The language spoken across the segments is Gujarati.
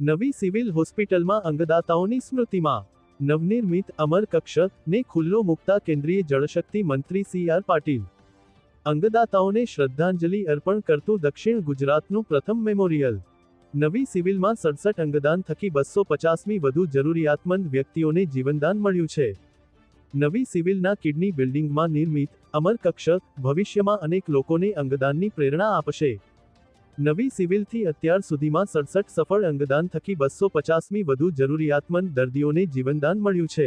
નવી સિવિલ હોસ્પિટલમાં અંગદાતાઓની સ્મૃતિમાં. નવનિર્મિત અમર કક્ષ ને ખુલ્લો મુકતા કેન્દ્રીય જળશક્તિ મંત્રી સી આર પાટીલ. અંગદાતાઓને શ્રદ્ધાંજલિ અર્પણ કરતું દક્ષિણ ગુજરાતનું પ્રથમ મેમોરિયલ. નવી સિવિલમાં સડસઠ અંગદાન થકી બસો પચાસમી વધુ જરૂરિયાતમંદ વ્યક્તિઓને જીવનદાન મળ્યું છે. નવી સિવિલના કિડની બિલ્ડિંગમાં નિર્મિત અમર કક્ષ ભવિષ્યમાં અનેક લોકોને અંગદાનની પ્રેરણા આપશે. નવી સિવિલથી અત્યાર સુધીમાં સડસઠ સફળ અંગદાન થકી બસો પચાસમી વધુ જરૂરિયાતમંદ દર્દીઓને જીવનદાન મળ્યું છે.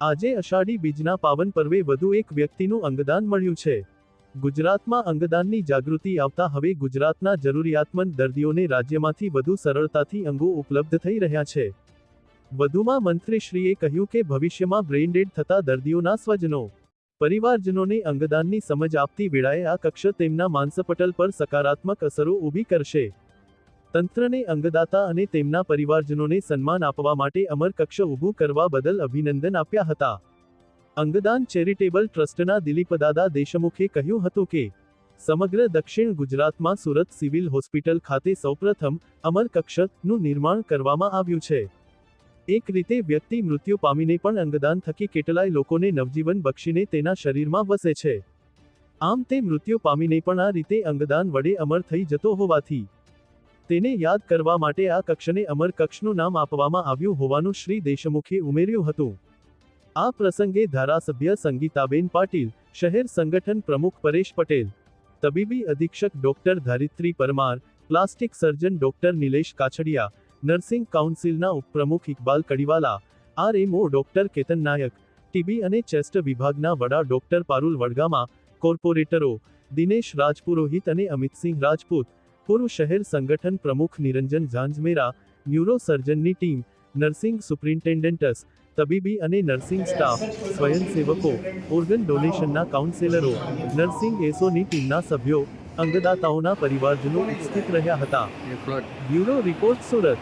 આજે અષાઢી બીજના પાવન પર્વે વધુ એક વ્યક્તિનું અંગદાન મળ્યું છે. ગુજરાતમાં અંગદાનની જાગૃતિ આવતા હવે ગુજરાતના જરૂરિયાતમંદ દર્દીઓને રાજ્યમાંથી વધુ સરળતાથી અંગો ઉપલબ્ધ થઈ રહ્યા છે. વધુમાં મંત્રીશ્રીએ કહ્યું કે ભવિષ્યમાં બ્રેઇન ડેડ થતા દર્દીઓના સ્વજનો પરિવારજનોને અંગદાનની સમજ આપતી વેળાએ આ કક્ષ તેમના માનસપટલ પર સકારાત્મક અસરો ઊભી કરશે. તંત્રને અંગદાતા અને તેમના પરિવારજનોને સન્માન આપવા માટે અમર કક્ષ ઊભું કરવા બદલ અભિનંદન આપ્યા હતા. અંગદાન ચેરિટેબલ ટ્રસ્ટના દિલીપદાદા દેશમુખે કહ્યું હતું કે, સમગ્ર દક્ષિણ ગુજરાતમાં સુરત સિવિલ હોસ્પિટલ ખાતે સૌપ્રથમ અમર કક્ષનું નિર્માણ કરવામાં આવ્યું છે. એક રીતે વ્યક્તિ મૃત્યુ પામીને પણ અંગદાન થકી કેટલાય લોકોને નવજીવન બક્ષીને તેના શરીરમાં વસે છે. આમ તે મૃત્યુ પામીને પણ આ રીતે અંગદાન વડે અમર થઈ જતો હોવાથી તેને યાદ કરવા માટે આ કક્ષને અમર કક્ષનું નામ આપવામાં આવ્યું હોવાનું શ્રી દેશમુખે ઉમેર્યું હતું. આ પ્રસંગે ધારાસભ્ય સંગીતાબેન પાટીલ, શહેર સંગઠન પ્રમુખ પરેશ પટેલ, તબીબી અધિક્ષક doctor Dharitri Parmar, plastic surgeon doctor Nilesh Kachhadiya nursing કાઉન્સિલના ઉપપ્રમુખ Iqbal Kadiwala RMO doctor Ketan Nayak TB અને ચેસ્ટ વિભાગના વડા ડોક્ટર પારુલ વડગામા કોર્પોરેટરો દિનેશ રાજપુરોહિત અને અમિતસિંહ રાજપૂત પૂર્વ શહેર સંગઠન પ્રમુખ નિરંજન ઝાંઝમેરા ન્યુરો સર્જનની ટીમ નર્સિંગ સુપ્રિન્ટેન્ડન્ટસ તબીબી અને નર્સિંગ સ્ટાફ સ્વયંસેવકો ઓર્ગન ડોનેશનના કાઉન્સેલરો નર્સિંગ એસોની ટીમના સભ્યો અંગદાતાઓના પરિવારજનો ઉપસ્થિત રહ્યા હતા. Bureau report Surat.